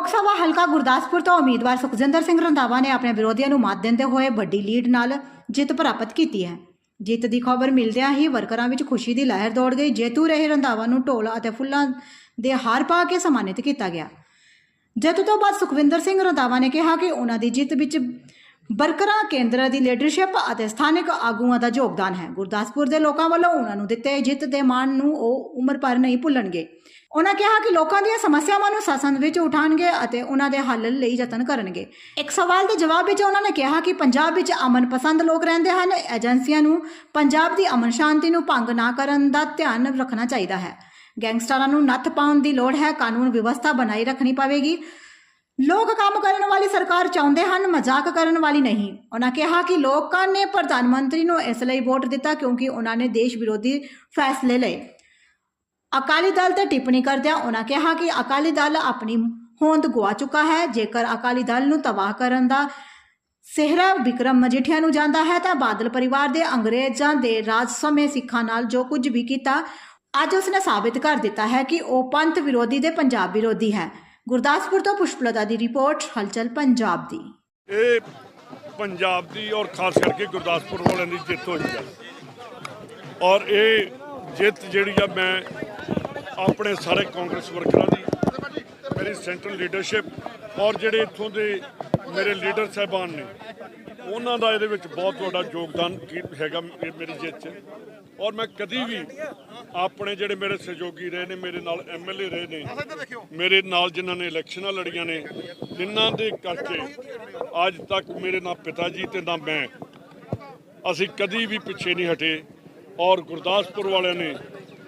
ਲੋਕ ਸਭਾ ਹਲਕਾ ਗੁਰਦਾਸਪੁਰ ਤੋਂ ਉਮੀਦਵਾਰ ਸੁਖਜਿੰਦਰ ਸਿੰਘ ਰੰਧਾਵਾ ਨੇ ਆਪਣੇ ਵਿਰੋਧੀਆਂ ਨੂੰ ਮਾਤ ਦਿੰਦੇ ਹੋਏ ਵੱਡੀ ਲੀਡ ਨਾਲ ਜਿੱਤ ਪ੍ਰਾਪਤ ਕੀਤੀ ਹੈ। ਜਿੱਤ ਦੀ ਖਬਰ ਮਿਲਦਿਆਂ ਹੀ ਵਰਕਰਾਂ ਵਿੱਚ ਖੁਸ਼ੀ ਦੀ ਲਹਿਰ ਦੌੜ ਗਈ। ਜੇਤੂ ਰਹੇ ਰੰਧਾਵਾ ਨੂੰ ਢੋਲ ਅਤੇ ਫੁੱਲਾਂ ਦੇ ਹਾਰ ਪਾ ਕੇ ਸਨਮਾਨਿਤ ਕੀਤਾ ਗਿਆ। ਜਿੱਤ ਤੋਂ ਬਾਅਦ ਸੁਖਵਿੰਦਰ ਸਿੰਘ ਰੰਧਾਵਾ ਨੇ ਕਿਹਾ ਕਿ ਉਹਨਾਂ ਦੀ ਜਿੱਤ ਵਿੱਚ ਵਰਕਰਾਂ, ਕੇਂਦਰ ਦੀ ਲੀਡਰਸ਼ਿਪ ਅਤੇ ਸਥਾਨਕ ਆਗੂਆਂ ਦਾ ਯੋਗਦਾਨ ਹੈ। ਗੁਰਦਾਸਪੁਰ ਦੇ ਲੋਕਾਂ ਵੱਲੋਂ ਉਹਨਾਂ ਨੂੰ ਦਿੱਤੇ ਜਿੱਤ ਦੇ ਮਾਣ ਨੂੰ ਉਹ ਉਮਰ ਭਰ ਨਹੀਂ ਭੁੱਲਣਗੇ। ਉਹਨਾਂ ਕਿਹਾ ਕਿ ਲੋਕਾਂ ਦੀਆਂ ਸਮੱਸਿਆਵਾਂ ਨੂੰ ਸਸੰਦ ਵਿੱਚ ਉਠਾਉਣਗੇ ਅਤੇ ਉਹਨਾਂ ਦੇ ਹੱਲ ਲਈ ਯਤਨ ਕਰਨਗੇ। ਇੱਕ ਸਵਾਲ ਦੇ ਜਵਾਬ ਵਿੱਚ ਉਹਨਾਂ ਨੇ ਕਿਹਾ ਕਿ ਪੰਜਾਬ ਵਿੱਚ ਅਮਨ ਪਸੰਦ ਲੋਕ ਰਹਿੰਦੇ ਹਨ। ਏਜੰਸੀਆਂ ਨੂੰ ਪੰਜਾਬ ਦੀ ਅਮਨ ਸ਼ਾਂਤੀ ਨੂੰ ਭੰਗ ਨਾ ਕਰਨ ਦਾ ਧਿਆਨ ਰੱਖਣਾ ਚਾਹੀਦਾ ਹੈ। ਗੈਂਗਸਟਰਾਂ ਨੂੰ ਨੱਥ ਪਾਉਣ ਦੀ ਲੋੜ ਹੈ। ਕਾਨੂੰਨ ਵਿਵਸਥਾ ਬਣਾਈ ਰੱਖਣੀ ਪਵੇਗੀ। ਲੋਕ ਕੰਮ ਕਰਨ ਵਾਲੀ ਸਰਕਾਰ ਚਾਹੁੰਦੇ ਹਨ, ਮਜ਼ਾਕ ਕਰਨ ਵਾਲੀ ਨਹੀਂ। ਉਹਨਾਂ ਕਿਹਾ ਕਿ ਲੋਕਾਂ ਨੇ ਪ੍ਰਧਾਨ ਮੰਤਰੀ ਨੂੰ ਇਸ ਲਈ ਵੋਟ ਦਿੱਤਾ ਕਿਉਂਕਿ ਉਹਨਾਂ ਨੇ ਦੇਸ਼ ਵਿਰੋਧੀ ਫੈਸਲੇ ਲਏ। ਅਕਾਲੀ ਦਲ ਤੇ ਟਿੱਪਣੀ ਕਰਦਿਆਂ ਉਹਨਾਂ ਕਿਹਾ ਕਿ ਅਕਾਲੀ ਦਲ ਆਪਣੀ ਹੋਂਦ ਗਵਾ ਚੁੱਕਾ ਹੈ। ਜੇਕਰ ਅਕਾਲੀ ਦਲ ਨੂੰ ਤਬਾਹ ਕਰਨ ਦਾ ਸਿਹਰਾ ਵਿਕਰਮ ਮਜੀਠੀਆ ਨੂੰ ਜਾਂਦਾ ਹੈ, ਤਾਂ ਬਾਦਲ ਪਰਿਵਾਰ ਦੇ ਅੰਗਰੇਜ਼ਾਂ ਦੇ ਰਾਜ ਸਮੇਂ ਸਿੱਖਾਂ ਨਾਲ ਜੋ ਕੁਝ ਵੀ ਕੀਤਾ, ਅੱਜ ਉਸਨੇ ਸਾਬਿਤ ਕਰ ਦਿੱਤਾ ਹੈ ਕਿ ਉਹ ਪੰਥ ਵਿਰੋਧੀ ਦੇ ਪੰਜਾਬ ਵਿਰੋਧੀ ਹੈ। ਗੁਰਦਾਸਪੁਰ ਤੋਂ ਪੁਸ਼ਪਲਤਾ ਦੀ ਰਿਪੋਰਟ, ਹਲਚਲ ਪੰਜਾਬ ਦੀ। ਇਹ ਪੰਜਾਬ ਦੀ ਔਰ ਖਾਸ ਕਰਕੇ ਗੁਰਦਾਸਪੁਰ ਵਾਲਿਆਂ ਦੀ ਜਿੱਤ ਹੋਈ ਆ। ਔਰ ਇਹ ਜਿੱਤ ਜਿਹੜੀ ਆ ਮੈਂ ਆਪਣੇ ਸਾਰੇ ਕਾਂਗਰਸ ਵਰਕਰਾਂ ਦੀ, ਮੇਰੀ ਸੈਂਟਰਲ ਲੀਡਰਸ਼ਿਪ ਔਰ ਜਿਹੜੇ ਇੱਥੋਂ ਦੇ ਮੇਰੇ ਲੀਡਰ ਸਾਹਿਬਾਨ ਨੇ, ਉਹਨਾਂ ਦਾ ਇਹਦੇ ਵਿੱਚ ਬਹੁਤ ਵੱਡਾ ਯੋਗਦਾਨ ਕੀ- ਹੈਗਾ ਮੇਰੀ ਜਿੱਤ 'ਚ। ਔਰ ਮੈਂ ਕਦੀ ਵੀ ਆਪਣੇ ਜਿਹੜੇ ਮੇਰੇ ਸਹਿਯੋਗੀ ਰਹੇ ਨੇ, ਮੇਰੇ ਨਾਲ ਐਮਐਲਏ ਰਹੇ ਨੇ, ਮੇਰੇ ਨਾਲ ਜਿਨ੍ਹਾਂ ਨੇ ਇਲੈਕਸ਼ਨਾਂ ਲੜੀਆਂ ਨੇ ਜਿਨ੍ਹਾਂ ਦੇ ਕਰਕੇ ਅੱਜ ਤੱਕ ਮੇਰੇ ਨਾ ਪਿਤਾ ਜੀ ਤੇ ਨਾ ਮੈਂ ਅਸੀਂ ਕਦੀ ਵੀ ਪਿੱਛੇ ਨਹੀਂ ਹਟੇ। ਔਰ ਗੁਰਦਾਸਪੁਰ ਵਾਲਿਆਂ ਨੇ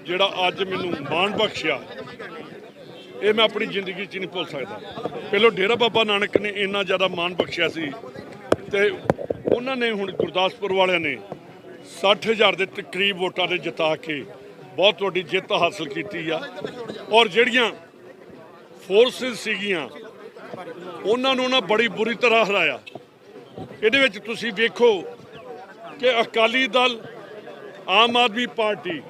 ਜਿਹੜਾ ਅੱਜ ਮੈਨੂੰ ਮਾਣ ਬਖਸ਼ਿਆ, ਇਹ ਮੈਂ ਆਪਣੀ ਜ਼ਿੰਦਗੀ 'ਚ ਨਹੀਂ ਭੁੱਲ ਸਕਦਾ। ਪਹਿਲਾਂ ਡੇਰਾ ਬਾਬਾ ਨਾਨਕ ਨੇ ਇੰਨਾ ਜ਼ਿਆਦਾ ਮਾਣ ਬਖਸ਼ਿਆ ਸੀ ਤੇ ਉਹਨਾਂ ਨੇ ਹੁਣ ਗੁਰਦਾਸਪੁਰ ਵਾਲਿਆਂ ਨੇ 60000 ਦੇ ਤਕਰੀਬ ਵੋਟਾਂ ਦੇ ਜਿਤਾ ਕੇ ਬਹੁਤ ਵੱਡੀ ਜਿੱਤ ਹਾਸਲ ਕੀਤੀ ਆ। ਔਰ ਜਿਹੜੀਆਂ ਫੋਰਸਸ ਸੀਗੀਆਂ, ਉਹਨਾਂ ਨੂੰ ਉਹਨਾਂ ਬੜੀ ਬੁਰੀ ਤਰ੍ਹਾਂ ਹਰਾਇਆ। ਇਹਦੇ ਵਿੱਚ ਤੁਸੀਂ ਵੇਖੋ ਕਿ ਅਕਾਲੀ ਦਲ, ਆਮ ਆਦਮੀ ਪਾਰਟੀ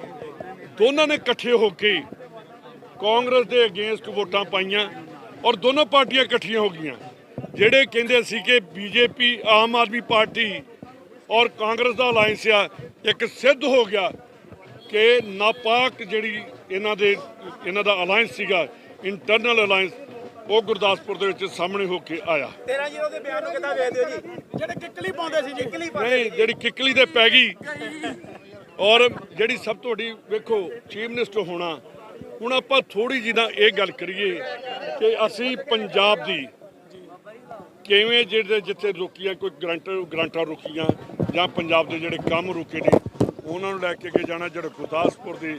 ਦੋਨਾਂ ਨੇ ਇਕੱਠੇ ਹੋ ਕੇ ਕਾਂਗਰਸ ਦੇ ਅਗੇਂਸਟ ਵੋਟਾਂ ਪਾਈਆਂ ਔਰ ਦੋਨੋਂ ਪਾਰਟੀਆਂ ਇਕੱਠੀਆਂ ਹੋ ਗਈਆਂ ਜਿਹੜੇ ਕਹਿੰਦੇ ਸੀ ਕਿ ਬੀਜੇਪੀ ਆਮ ਆਦਮੀ ਪਾਰਟੀ ਔਰ ਕਾਂਗਰਸ ਦਾ ਅਲਾਈਅੰਸ ਆ ਇੱਕ ਸਿੱਧ ਹੋ ਗਿਆ ਕਿ ਨਾਪਾਕ ਜਿਹੜੀ ਇਹਨਾਂ ਦੇ ਇਹਨਾਂ ਦਾ ਅਲਾਈਅੰਸ ਸੀਗਾ ਇੰਟਰਨਲ ਅਲਾਈਅੰਸ ਉਹ ਗੁਰਦਾਸਪੁਰ ਦੇ ਵਿੱਚ ਸਾਹਮਣੇ ਹੋ ਕੇ ਆਇਆ। 13 ਜ਼ੀਰੋ ਦੇ ਬਿਆਨ ਨੂੰ ਕਿੱਦਾਂ ਵੇਖਦੇ ਹੋ ਜੀ? ਜਿਹੜੇ ਕਿੱਕਲੀ ਪਾਉਂਦੇ ਸੀ ਜੀ ਕਿੱਕਲੀ ਨਹੀਂ ਜਿਹੜੀ ਕਿੱਕਲੀ ਤੇ ਪੈ ਗਈ। ਔਰ ਜਿਹੜੀ ਸਭ ਤੋਂ ਵੱਡੀ ਵੇਖੋ, ਚੀਫ ਮਿਨਿਸਟਰ ਹੋਣਾ, ਹੁਣ ਆਪਾਂ ਥੋੜੀ ਜਿਹੀ ਨਾ ਇਹ ਗੱਲ ਕਰੀਏ ਕਿ ਅਸੀਂ ਪੰਜਾਬ ਦੀ ਕਿਵੇਂ ਜਿਹੜੇ ਜਿੱਥੇ ਰੁਕੀਆਂ, ਕੋਈ ਗਰੰਟ, ਗਰੰਟਾਂ ਰੁਕੀਆਂ ਜਾਂ ਪੰਜਾਬ ਦੇ ਜਿਹੜੇ ਕੰਮ ਰੁਕੇ ਨੇ, ਉਹਨਾਂ ਨੂੰ ਲੈ ਕੇ ਅੱਗੇ ਜਾਣਾ, ਜਿਹੜੇ ਗੁਰਦਾਸਪੁਰ ਦੇ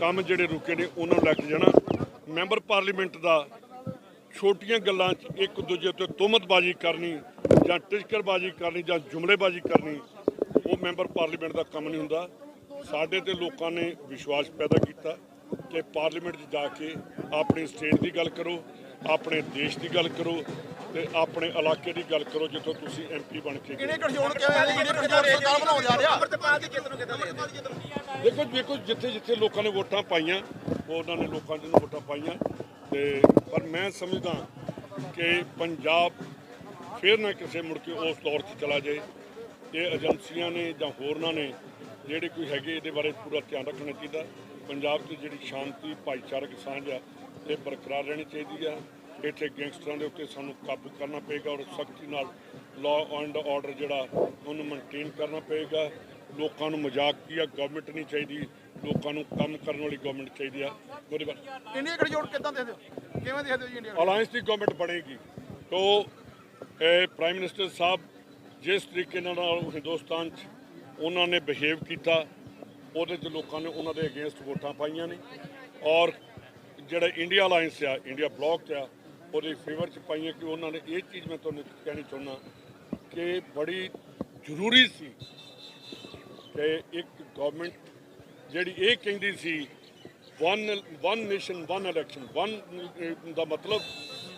ਕੰਮ ਜਿਹੜੇ ਰੁਕੇ ਨੇ, ਉਹਨਾਂ ਨੂੰ ਲੈ ਕੇ ਜਾਣਾ। ਮੈਂਬਰ ਪਾਰਲੀਮੈਂਟ ਦਾ ਛੋਟੀਆਂ ਗੱਲਾਂ 'ਚ ਇੱਕ ਦੂਜੇ ਉੱਤੇ ਤੁਹਮਤਬਾਜ਼ੀ ਕਰਨੀ ਜਾਂ ਟਿਚਕਰਬਾਜ਼ੀ ਕਰਨੀ ਜਾਂ ਜੁਮਲੇਬਾਜ਼ੀ ਕਰਨੀ, ਉਹ ਮੈਂਬਰ ਪਾਰਲੀਮੈਂਟ ਦਾ ਕੰਮ ਨਹੀਂ ਹੁੰਦਾ। ਸਾਡੇ ਤੇ ਲੋਕਾਂ ਨੇ ਵਿਸ਼ਵਾਸ ਪੈਦਾ ਕੀਤਾ ਕਿ ਪਾਰਲੀਮੈਂਟ 'ਚ ਜਾ ਕੇ ਆਪਣੀ ਸਟੇਟ ਦੀ ਗੱਲ ਕਰੋ ਆਪਣੇ ਦੇਸ਼ ਦੀ ਗੱਲ ਕਰੋ ਤੇ ਆਪਣੇ ਇਲਾਕੇ ਦੀ ਗੱਲ ਕਰੋ ਜਿੱਥੋਂ ਤੁਸੀਂ ਐਮਪੀ ਬਣ ਕੇ ਕਿਹਨੇ ਗਠਜੋੜ ਕਿਹਾ ਹੈ ਕਿਹਨੇ ਗਠਜੋੜ ਸਰਕਾਰ ਬਣਾਉਣ ਜਾ? ਰਿਹਾ? ਅਮਰਤਪਾਲ ਦੀ ਜਿੱਤ ਨੂੰ ਕਿੱਦਾਂ ਦੇਖੋ ਦੇਖੋ ਜਿੱਥੇ ਜਿੱਥੇ ਲੋਕਾਂ ਨੇ ਵੋਟਾਂ ਪਾਈਆਂ ਉਹ ਉਹਨਾਂ ਨੇ ਲੋਕਾਂ ਨੂੰ ਵੋਟਾਂ ਪਾਈਆਂ। ਤੇ ਪਰ ਮੈਂ ਸਮਝਦਾ ਕਿ ਪੰਜਾਬ ਫਿਰ ਨਾ ਕਿਸੇ ਮੁੜ ਕੇ ਉਸ ਦੌਰ 'ਚ ਚਲਾ ਜਾਏ। ਇਹ ਏਜੰਸੀਆਂ ਨੇ ਜਾਂ ਹੋਰਨਾਂ ਨੇ ਜਿਹੜੇ ਕੋਈ ਹੈਗੇ ਇਹਦੇ ਬਾਰੇ ਪੂਰਾ ਧਿਆਨ ਰੱਖਣਾ ਚਾਹੀਦਾ। ਪੰਜਾਬ 'ਚ ਜਿਹੜੀ ਸ਼ਾਂਤੀ ਭਾਈਚਾਰਕ ਸਾਂਝ ਆ ਇਹ ਬਰਕਰਾਰ ਰਹਿਣੀ ਚਾਹੀਦੀ ਆ। ਇੱਥੇ ਗੈਂਗਸਟਰਾਂ ਦੇ ਉੱਤੇ ਸਾਨੂੰ ਕਾਬੂ ਕਰਨਾ ਪਏਗਾ ਔਰ ਸਖਤੀ ਨਾਲ ਲਾਅ ਐਂਡ ਆਰਡਰ ਜਿਹੜਾ ਉਹਨੂੰ ਮੇਨਟੇਨ ਕਰਨਾ ਪਏਗਾ। ਲੋਕਾਂ ਨੂੰ ਮਜ਼ਾਕ ਕੀ ਆ? ਗਵਰਨਮੈਂਟ ਨਹੀਂ ਚਾਹੀਦੀ। ਲੋਕਾਂ ਨੂੰ ਕੰਮ ਕਰਨ ਵਾਲੀ ਗਵਰਨਮੈਂਟ ਚਾਹੀਦੀ ਆ। ਉਹਦੇ ਬਾਰੇ ਇੰਡੀਆ ਗਠਜੋੜ ਕਿੱਦਾਂ ਦੇਖਦੇ ਹੋ? ਕਿਵੇਂ ਦੇਖਦੇ ਹੋ ਜੀ ਇੰਡੀਆ ਅਲਾਈਅੰਸ ਦੀ ਗਵਰਨਮੈਂਟ ਬਣੇਗੀ। ਤੋ ਇਹ ਪ੍ਰਾਈਮ ਮਿਨਿਸਟਰ ਸਾਹਿਬ ਜਿਸ ਤਰੀਕੇ ਨਾਲ ਹਿੰਦੁਸਤਾਨ 'ਚ ਉਹਨਾਂ ਨੇ ਬਿਹੇਵ ਕੀਤਾ, ਉਹਦੇ 'ਚ ਲੋਕਾਂ ਨੇ ਉਹਨਾਂ ਦੇ ਅਗੇਂਸਟ ਵੋਟਾਂ ਪਾਈਆਂ ਨੇ। ਔਰ ਜਿਹੜਾ ਇੰਡੀਆ ਅਲਾਈਅੰਸ ਆ ਇੰਡੀਆ ਬਲੌਕ ਆ, ਉਹਦੇ ਫੇਵਰ 'ਚ ਪਾਈਆਂ ਕਿ ਉਹਨਾਂ ਨੇ ਇਹ ਚੀਜ਼ ਮੈਂ ਤੁਹਾਨੂੰ ਕਹਿਣੀ ਚਾਹੁੰਦਾ ਕਿ ਬੜੀ ਜ਼ਰੂਰੀ ਸੀ ਕਿ ਇੱਕ ਗਵਰਨਮੈਂਟ ਜਿਹੜੀ ਇਹ ਕਹਿੰਦੀ ਸੀ one one nation one election one ਦਾ ਮਤਲਬ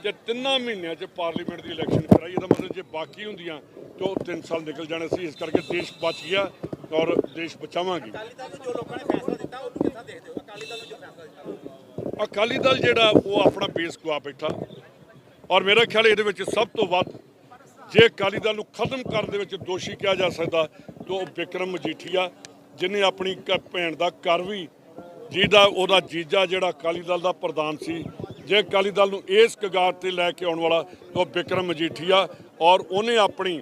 ਕਿ ਤਿੰਨਾਂ ਮਹੀਨਿਆਂ 'ਚ ਪਾਰਲੀਮੈਂਟ ਦੀ ਇਲੈਕਸ਼ਨ ਕਰਾਈ ਇਹਦਾ ਮਤਲਬ ਜੇ ਬਾਕੀ ਹੁੰਦੀਆਂ ਤਾਂ ਉਹ 3 ਸਾਲ ਨਿਕਲ ਜਾਣੇ ਸੀ ਇਸ ਕਰਕੇ ਦੇਸ਼ ਬਚ ਗਿਆ ਔਰ ਦੇਸ਼ ਬਚਾਵਾਂਗੇ। ਅਕਾਲੀ ਦਲ ਨੂੰ ਜੋ ਲੋਕਾਂ ਨੇ ਫੈਸਲਾ ਦਿੱਤਾ ਉਹਨੂੰ ਕਿੱਦਾਂ ਦੇਖਦੇ ਹੋ? ਅਕਾਲੀ ਦਲ ਨੂੰ ਜੋ ਫੈਸਲਾ ਦਿੱਤਾ? ਅਕਾਲੀ ਦਲ ਜਿਹੜਾ ਉਹ ਆਪਣਾ ਬੇਸ ਗਵਾ ਬੈਠਾ। ਔਰ ਮੇਰਾ ਖਿਆਲ ਇਹਦੇ ਵਿੱਚ ਸਭ ਤੋਂ ਵੱਧ ਜੇ ਅਕਾਲੀ ਦਲ ਨੂੰ ਖਤਮ ਕਰਨ ਦੇ ਵਿੱਚ ਦੋਸ਼ੀ ਕਿਹਾ ਜਾ ਸਕਦਾ ਤਾਂ ਉਹ ਵਿਕਰਮ ਮਜੀਠੀਆ ਜਿਨੇ ਆਪਣੀ ਭੈਣ ਦਾ ਘਰ ਵੀ ਜਿਹਦਾ ਉਹਦਾ ਜੀਜਾ ਜਿਹੜਾ ਅਕਾਲੀ ਦਲ ਦਾ ਪ੍ਰਧਾਨ ਸੀ ਜੇ ਅਕਾਲੀ ਦਲ ਨੂੰ ਇਸ ਕਗਾਰ ਤੇ ਲੈ ਕੇ ਆਉਣ ਵਾਲਾ ਤਾਂ ਉਹ ਵਿਕਰਮ ਮਜੀਠੀਆ ਔਰ ਉਹਨੇ ਆਪਣੀ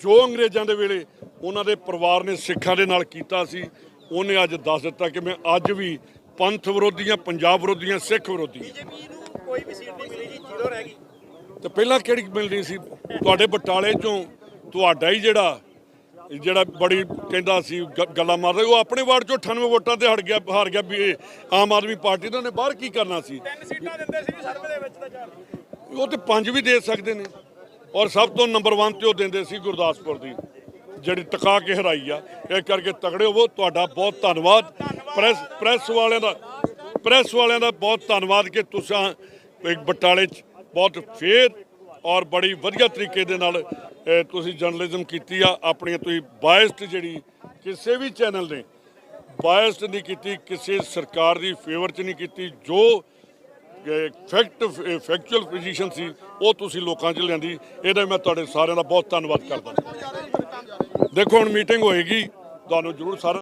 ਜੋ ਅੰਗਰੇਜ਼ਾਂ ਦੇ ਵੇਲੇ ਉਹਨਾਂ ਦੇ ਪਰਿਵਾਰ ਨੇ ਸਿੱਖਾਂ ਦੇ ਨਾਲ ਕੀਤਾ ਸੀ ਉਹਨੇ ਅੱਜ ਦੱਸ ਦਿੱਤਾ ਕਿ ਮੈਂ ਅੱਜ ਵੀ ਪੰਥ ਵਿਰੋਧੀਆਂ ਪੰਜਾਬ ਵਿਰੋਧੀਆਂ ਸਿੱਖ ਵਿਰੋਧੀ ਬੀਜੇਪੀ ਨੂੰ ਕੋਈ ਵੀ ਸੀਟ ਨਹੀਂ ਮਿਲੀ ਜੀ ਜ਼ੀਰੋ ਰਹਿ ਗਈ। ਤੇ ਪਹਿਲਾਂ ਕਿਹੜੀ ਮਿਲਣੀ ਸੀ? ਤੁਹਾਡੇ ਬਟਾਲੇ ਚੋਂ ਤੁਹਾਡਾ ਹੀ ਜਿਹੜਾ ਜਿਹੜਾ ਬੜੀ ਕਹਿੰਦਾ ਸੀ ਗੱਲਾਂ ਮਾਰਦਾ ਉਹ ਆਪਣੇ ਵਾਰਡ ਚੋਂ 98 ਵੋਟਾਂ ਤੇ ਹਟ ਗਿਆ ਹਾਰ ਗਿਆ ਵੀ ਆਮ ਆਦਮੀ ਪਾਰਟੀ ਦਾ ਉਹਨੇ ਬਾਹਰ ਕੀ ਕਰਨਾ ਸੀ? ਤਿੰਨ ਸੀਟਾਂ ਦਿੰਦੇ ਸੀ ਸਰਵੇ ਦੇ ਵਿੱਚ ਤਾਂ ਚਾਰ। ਉਹ ਤੇ ਪੰਜ ਵੀ ਦੇ ਸਕਦੇ ਨੇ ਔਰ ਸਭ ਤੋਂ ਨੰਬਰ 1 ਤੇ ਉਹ ਦਿੰਦੇ ਸੀ ਗੁਰਦਾਸਪੁਰ ਦੀ ਜਿਹੜੀ ਟਕਾ ਕੇ ਹਰਾਈ ਆ। ਇਹ ਕਰਕੇ ਤਗੜੇ ਹੋਵੋ ਤੁਹਾਡਾ ਬਹੁਤ ਧੰਨਵਾਦ। ਪ੍ਰੈਸ ਪ੍ਰੈਸ ਵਾਲਿਆਂ ਦਾ ਪ੍ਰੈਸ ਵਾਲਿਆਂ ਦਾ ਬਹੁਤ ਧੰਨਵਾਦ ਕਿ ਤੁਸੀਂ ਇੱਕ ਬਟਾਲੇ 'ਚ ਬਹੁਤ ਫੇਰ ਔਰ ਬੜੀ ਵਧੀਆ ਤਰੀਕੇ ਦੇ ਨਾਲ ਤੁਸੀਂ ਜਰਨਲਿਜ਼ਮ ਕੀਤੀ ਆ ਆਪਣੀ ਤੁਸੀਂ ਬਾਇਸਡ ਜਿਹੜੀ ਕਿਸੇ ਵੀ ਚੈਨਲ ਨੇ ਬਾਇਸਡ ਨਹੀਂ ਕੀਤੀ, ਕਿਸੇ ਸਰਕਾਰ ਦੀ ਫੇਵਰ 'ਚ ਨਹੀਂ ਕੀਤੀ, ਜੋ ਫੈਕਟ ਫੈਕਚੁਅਲ ਪੋਜੀਸ਼ਨ ਸੀ, ਉਹ ਤੁਸੀਂ ਲੋਕਾਂ 'ਚ ਲਿਆਂਦੀ, ਇਹਦਾ ਮੈਂ ਤੁਹਾਡੇ ਸਾਰਿਆਂ ਦਾ ਬਹੁਤ ਧੰਨਵਾਦ ਕਰਦਾ। ਦੇਖੋ, ਹੁਣ ਮੀਟਿੰਗ ਹੋਏਗੀ, ਤੁਹਾਨੂੰ ਜ਼ਰੂਰ ਸਾਰਾ